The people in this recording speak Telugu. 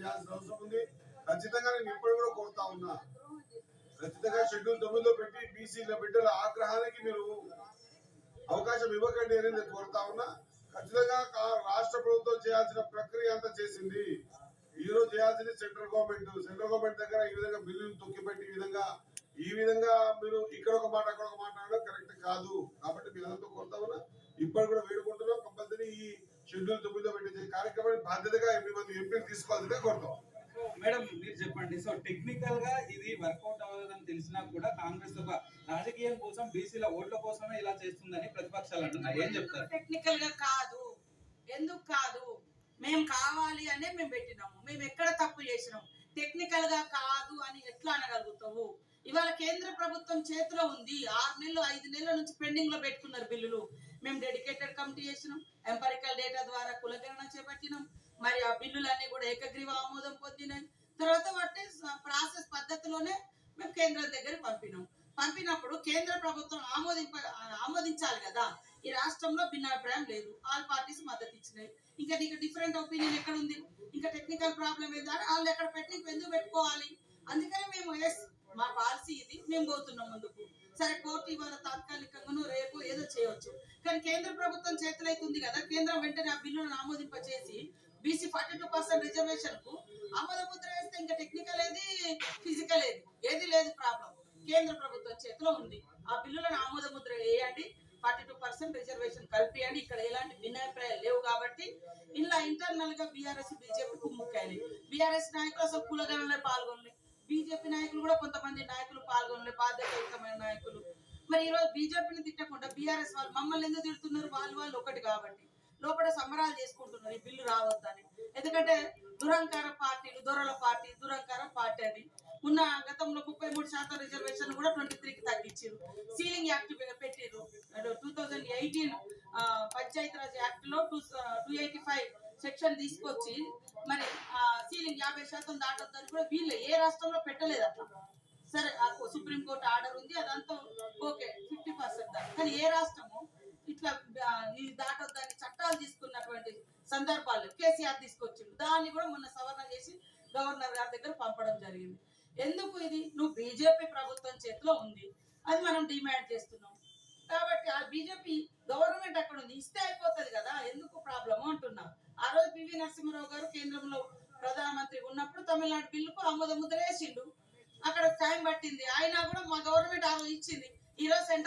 చేయాల్సిన అవసరం ఉంది. ఖచ్చితంగా నేను ఇప్పుడు కూడా కోరుతా ఉన్నా. ఖచ్చితంగా షెడ్యూల్ తొమ్మిదిలో పెట్టి బీసీల బిడ్డల ఆగ్రహానికి మీరు అవకాశం ఇవ్వకండి అని నేను కోరుతా ఉన్నా. ఖచ్చితంగా కా- రాష్ట్ర ప్రభుత్వం చేయాల్సిన ప్రక్రియ అంతా చేసింది. ఈ రోజు చేయాల్సింది సెంట్రల్ గవర్నమెంట్. సెంట్రల్ గవర్నమెంట్ దగ్గర ఈ విధంగా బిల్లులు తొక్కిపెట్టి ఈ విధంగా ఈ విధంగా మీరు ఇక్కడ ఒక మాట అక్కడ ఒక మాట అనడం కరెక్ట్ కాదు. కాబట్టి మీరు అందరితో కోరుతా ఉన్నా. ఇప్పుడు కూడా షెడ్యూల్ తొమ్మిదిలో పెట్టే కార్యక్రమాన్ని బాధ్యతగా ఎనిమిది మంది ఎంపీలు తీసుకోవాల్సిందే కోరుతాం. మేడం మీరు చెప్పండి. సో టెక్నికల్గా ఇది వర్కౌట్ అవ్వదని తెలిసినా కూడా కాంగ్రెస్ ఒక రాజకీయం కోసం బీసీల ఓట్ల కోసమే ఇలా చేస్తుందని ప్రతిపక్షాలు అంటున్నారు ఏం చెప్తారు? టెక్నికల్గా కాదు? ఎందుకు కాదు? మేము కావాలి అనే మేము పెట్టినాము. మేము ఎక్కడ తప్పు చేసినాం? టెక్నికల్గా కాదు అని ఎట్లా అనగలుగుతావు? ఇవాళ కేంద్ర ప్రభుత్వం చేతిలో ఉంది. ఆరు నెలలు ఐదు నెలల నుంచి పెండింగ్లో పెట్టుకున్నారు బిల్లులు. మేము డెడికేటెడ్ కమిటీ చేసినాం. ఎంపరికల్ డేటా ద్వారా కులగణన చేపట్టినాం. మరి ఆ బిల్లులన్నీ కూడా ఏకగ్రీవ ఆమోదం పొందినాయి. తర్వాత వాటి ప్రాసెస్ పద్ధతిలోనే మేము కేంద్రం దగ్గర పంపినాం. పంపినప్పుడు కేంద్ర ప్రభుత్వం ఆమోదింప ఆమోదించాలి కదా. ఈ రాష్ట్రంలో భిన్నాభిప్రాయం లేదు. ఆల్ పార్టీస్ మద్దతు ఇచ్చినాయి ఇంకా నీకు డిఫరెంట్ ఒపీనియన్ ఎక్కడ ఉంది? ఇంకా టెక్నికల్ ప్రాబ్లం ఏందా? వాళ్ళు ఎక్కడ పెట్టి ఎందుకు పెట్టుకోవాలి? అందుకని మేము ఎస్ మా పాలసీ ఇది మేము పోతున్నాం ముందుకు. సరే కోర్టు ఇవాళ తాత్కాలికంగాను రేపు ఏదో చేయవచ్చు కానీ కేంద్ర ప్రభుత్వం చేతిలో అయితే ఉంది కదా కేంద్రం వెంటనే ఆ బిల్లును ఆమోదింప చేసి బీసీ ఫార్టీ టూ పర్సెంట్ రిజర్వేషన్కు ఆమోద ముద్ర వేస్తే ఇంకా టెక్నికల్ ఏది ఫిజికల్ ఏది? ఏది లేదు ప్రాబ్లం కేంద్ర ప్రభుత్వం చేతిలో ఉంది. ఆ బిల్లులను ఆమోద ముద్ర వేయండి ఫార్టీ టూ పర్సెంట్ రిజర్వేషన్ కల్పియండి. ఇక్కడ ఎలాంటి భిన్నాభిప్రాయాలు లేవు కాబట్టి ఇలా ఇంటర్నల్గా బీఆర్ఎస్ బీజేపీ కుమ్ముకాయలు బీఆర్ఎస్ నాయకులు అసలు కులగణలో పాల్గొనలే. బీజేపీ నాయకులు కూడా కొంతమంది నాయకులు పాల్గొనలే బాధ్యతాయుతమైన నాయకులు. మరి ఈ రోజు బీజేపీని తిట్టకుండా బీఆర్ఎస్ వాళ్ళు మమ్మల్ని ఎందుకు తిడుతున్నారు? వాళ్ళు వాళ్ళు ఒకటి కాబట్టి. లోపల సంబరాలు చేసుకుంటున్నారు ఈ బిల్లు రావద్దని. ఎందుకంటే దురంకార పార్టీలు దొరల పార్టీ దురంకార పార్టీ అది. ఉన్న గతంలో ముప్పై మూడు శాతం రిజర్వేషన్ కూడా ట్వంటీ త్రీకి తగ్గించారు. సీలింగ్ యాక్ట్ పెట్టారు టూ థౌజండ్ ఎయిటీన్ పంచాయతీరాజ్ యాక్ట్లో two two eighty five section తీసుకొచ్చి మరి యాభై శాతం దాటొద్దని కూడా వీళ్ళు ఏ రాష్ట్రంలో పెట్టలేదు అట్లా. సరే సుప్రీంకోర్టు సుప్రీం కోర్టు ఆర్డర్ ఉంది అదంతా ఓకే ఫిఫ్టీ పర్సెంట్ దాకా. కానీ ఏ రాష్ట్రము ఇట్లా ఇది దాటొద్దని చట్టాలు తీసుకున్నటువంటి సందర్భాలు కేసీఆర్ తీసుకొచ్చిండు. దాన్ని కూడా మొన్న సవరణ చేసి గవర్నర్ గారి దగ్గర పంపడం జరిగింది. ఎందుకు ఇది? నువ్వు బీజేపీ ప్రభుత్వం చేతిలో ఉంది. అది మనం డిమాండ్ చేస్తున్నాం. కాబట్టి ఆ బీజేపీ గవర్నమెంట్ అక్కడ ఉంది. ఇస్తే అయిపోతుంది కదా. ఎందుకు ప్రాబ్లము అంటున్నా. ఆ రోజు పివి నరసింహారావు గారు కేంద్రంలో ప్రధానమంత్రి ఉన్నప్పుడు తమిళనాడు బిల్లుకు ఆమోద ముద్ర వేసిండు. అక్కడ టైం పట్టింది. అయినా కూడా మా గవర్నమెంట్ ఆ రోజు ఇచ్చింది ఈ సెంట్రల్